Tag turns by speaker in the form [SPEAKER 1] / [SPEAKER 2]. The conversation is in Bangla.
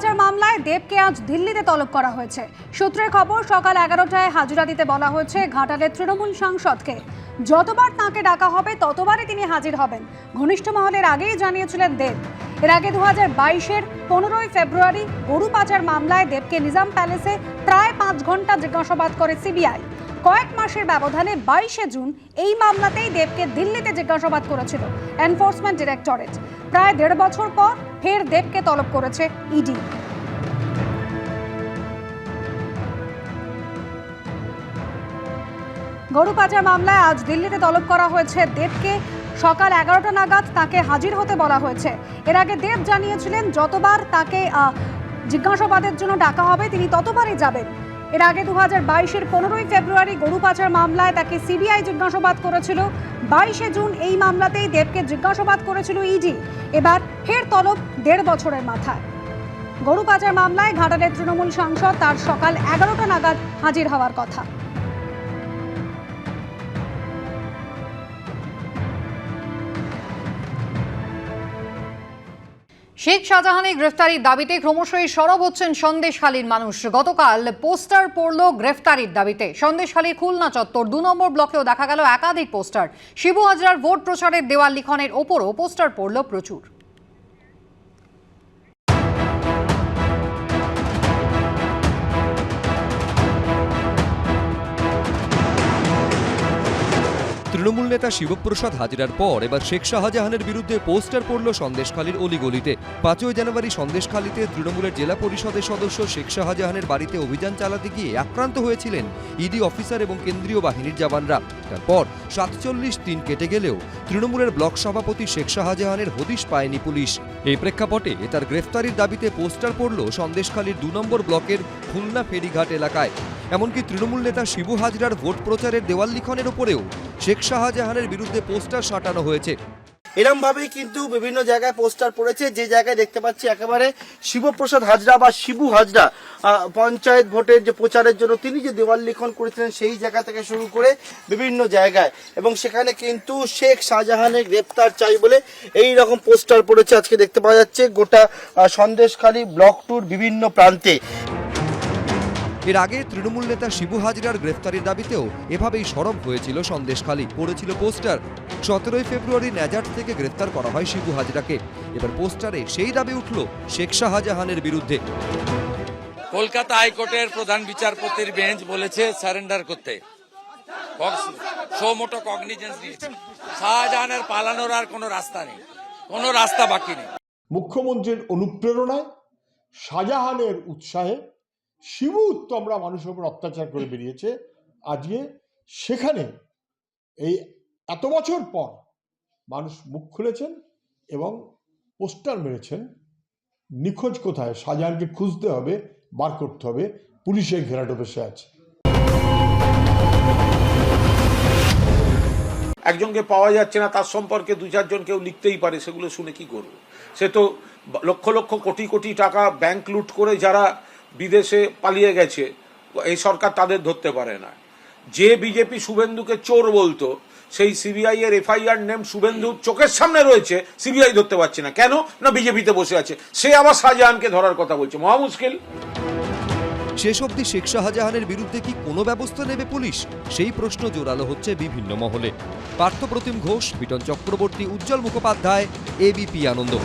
[SPEAKER 1] পাচার মামলায় দেবকে আজ দিল্লিতে তলব করা হয়েছে। সূত্রের খবর, সকাল এগারোটায় হাজিরা দিতে বলা হয়েছে ঘাটালের তৃণমূল সাংসদকে। যতবার তাকে ডাকা হবে, ততবারই তিনি হাজির হবেন। ঘনিষ্ঠ মহলের আগেই জানিয়েছিলেন দেব। এর আগে দু হাজার বাইশের পনেরোই ফেব্রুয়ারি গরু পাচার মামলায় দেবকে নিজাম প্যালেসে প্রায় পাঁচ ঘণ্টা জিজ্ঞাসাবাদ করে সিবিআই। কয়েক মাসের ব্যবধানে বাইশে জুন এই মামলাতেই দেবকে দিল্লিতে জিজ্ঞাসাবাদ করেছিল এনফোর্সমেন্ট ডিরেক্টরেট। প্রায় দেড় বছর পর ফের দেবকে তলব করেছে ইডি। গরু পাচার মামলায় আজ দিল্লিতে তলব করা হয়েছে দেবকে। সকাল এগারোটা নাগাদ তাকে হাজির হতে বলা হয়েছে। এর আগে দেব জানিয়েছিলেন, যতবার তাকে জিজ্ঞাসাবাদের জন্য ডাকা হবে, তিনি ততবারই যাবেন। এর আগে দু হাজার বাইশের পনেরোই ফেব্রুয়ারি গরু পাচার মামলায় তাকে সিবিআই জিজ্ঞাসাবাদ করেছিল। বাইশে জুন এই মামলাতেই দেবকে জিজ্ঞাসাবাদ করেছিল ইডি। এবার ফের তলব দেড় বছরের মাথায়। গরু পাচার মামলায় ঘাটালের তৃণমূল সাংসদ তার সকাল এগারোটা নাগাদ হাজির হওয়ার কথা।
[SPEAKER 2] শেখ শাহজাহানের গ্রেফতারির দাবিতে ক্রমশই সরব হচ্ছেন সন্দেশখালীর মানুষ। গতকাল পোস্টার পড়ল গ্রেফতারির দাবিতে। সন্দেশখালীর খুলনা চত্বর দু নম্বর ব্লকেও দেখা গেল একাধিক পোস্টার। শিবু হাজরার ভোট প্রচারের দেওয়াল লিখনের ওপরও পোস্টার পড়ল প্রচুর।
[SPEAKER 3] তৃণমূল নেতা শিবপ্রসাদ হাজিরার পর এবার শেখ শাহজাহানের বিরুদ্ধে পোস্টার পড়ল সন্দেশখালীর অলিগলিতে। পাঁচই জানুয়ারি সন্দেশখালীতে তৃণমূলের জেলা পরিষদের সদস্য শেখ শাহজাহানের বাড়িতে অভিযান চালাতে গিয়ে আক্রান্ত হয়েছিলেন ইডি অফিসার এবং কেন্দ্রীয় বাহিনীর জওয়ানরা। তারপর সাতচল্লিশ দিন কেটে গেলেও তৃণমূলের ব্লক সভাপতি শেখ শাহজাহানের হদিশ পায়নি পুলিশ। এই প্রেক্ষাপটে তার গ্রেফতারির দাবিতে পোস্টার পড়ল সন্দেশখালীর দু নম্বর ব্লকের খুলনা ফেরিঘাট এলাকায়। এমনকি তৃণমূল নেতা শিবু হাজরার ভোট প্রচারের দেওয়াল লিখনের ওপরেও শেখ শাহজাহানের বিরুদ্ধে পোস্টার সাঁটানো হয়েছে।
[SPEAKER 4] এরম ভাবেই কিন্তু বিভিন্ন জায়গায় পোস্টার পড়েছে, যে জায়গায় দেখতে পাচ্ছি একেবারে শিবপ্রসাদ হাজরা বা শিবু হাজরা পঞ্চায়েত ভোটের যে প্রচারের জন্য তিনি যে দেওয়াল লিখন করেছিলেন সেই জায়গা থেকে শুরু করে বিভিন্ন জায়গায়। এবং সেখানে কিন্তু শেখ শাহজাহানের গ্রেপ্তার চাই বলে এই রকম পোস্টার পড়েছে। আজকে দেখতে পাওয়া যাচ্ছে গোটা সন্দেশখালী ব্লক টুর বিভিন্ন প্রান্তে।
[SPEAKER 3] এর আগে তৃণমূল নেতা শিবু হাজরার গ্রেফতারির দাবিতেও এভাবেই সরব হয়েছিল সন্দেশখালী। পড়েছিল পোস্টার। সতেরোই ফেব্রুয়ারি ন্যাজাট থেকে গ্রেফতার করা হয় শিবু হাজরাকে। এবার পোস্টারে সেই দাবি উঠল শেখ শাহজাহানের বিরুদ্ধে।
[SPEAKER 5] কলকাতা হাইকোর্টের প্রধান বিচারপতির বেঞ্চ বলেছে সারেন্ডার করতে। সোমোটো কগনিজেন্স নিয়েছে শাহজাহানের পালানোর আর কোনো রাস্তা নেই। কোনো রাস্তা বাকি নেই।
[SPEAKER 6] মুখ্যমন্ত্রীর অনুপ্রেরণায় শাহজাহানের উৎসাহে শিবু উত্তমরা মানুষের উপর অত্যাচার করে বেরিয়েছে। আজকে সেখানে এই এত বছর পর মানুষ মুখ খুলেছেন এবং পোস্টার মেরেছেন। নিখোঁজ কোথায়? শাহজাহানকে খুঁজতে হবে, বার করতে হবে। পুলিশের ঘেরাটো বসে আছে।
[SPEAKER 7] একজনকে পাওয়া যাচ্ছে না, তার সম্পর্কে দু চারজন কেউ লিখতেই পারে, সেগুলো শুনে কি করবে? সে তো লক্ষ লক্ষ কোটি কোটি টাকা ব্যাংক লুট করে যারা বিদেশে পালিয়ে গেছে, এই সরকার তাদের ধরতে পারে না। যে বিজেপি শুভেন্দুকে চোর বলতো, সেই সিবিআই এর এফআইআর নেম শুভেন্দু চোখের সামনে রয়েছে, সিবিআই ধরতে পারছে না। কেন? না বিজেপিতে বসে আছে। সে আবার শাহজাহানকে ধরার কথা বলছে। মহা মুশকিল।
[SPEAKER 3] শেষ অবধি শেখ শাহজাহানের বিরুদ্ধে কি কোনো ব্যবস্থা নেবে পুলিশ? সেই প্রশ্ন জোরালো হচ্ছে বিভিন্ন মহলে। পার্থপ্রতিম ঘোষ বিটন চক্রবর্তী, উজ্জ্বল মুখোপাধ্যায় এবিপি আনন্দ।